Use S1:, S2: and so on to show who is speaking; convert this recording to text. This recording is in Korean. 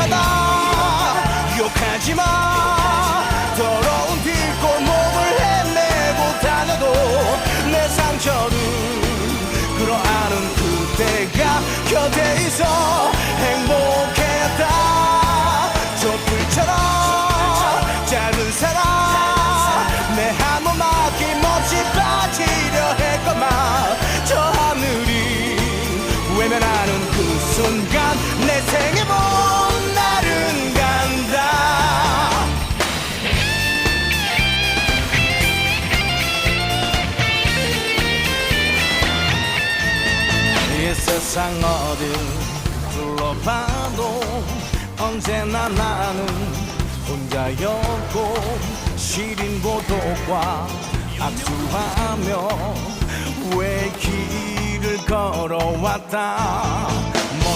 S1: 못하다. 욕하지 마. 더러운 뒷골목을 헤매고 다녀도 내 상처를 끌어안은 그때가 곁에 있어 행복했다. 촛불처럼 짧은 사랑 내한번 막힘없이 빠지려 했건만 저 하늘이 외면하는 그 순간 내 생 세상 어딜 둘러봐도 언제나 나는 혼자였고 시린 고독과 악수하며 왜 길을 걸어왔다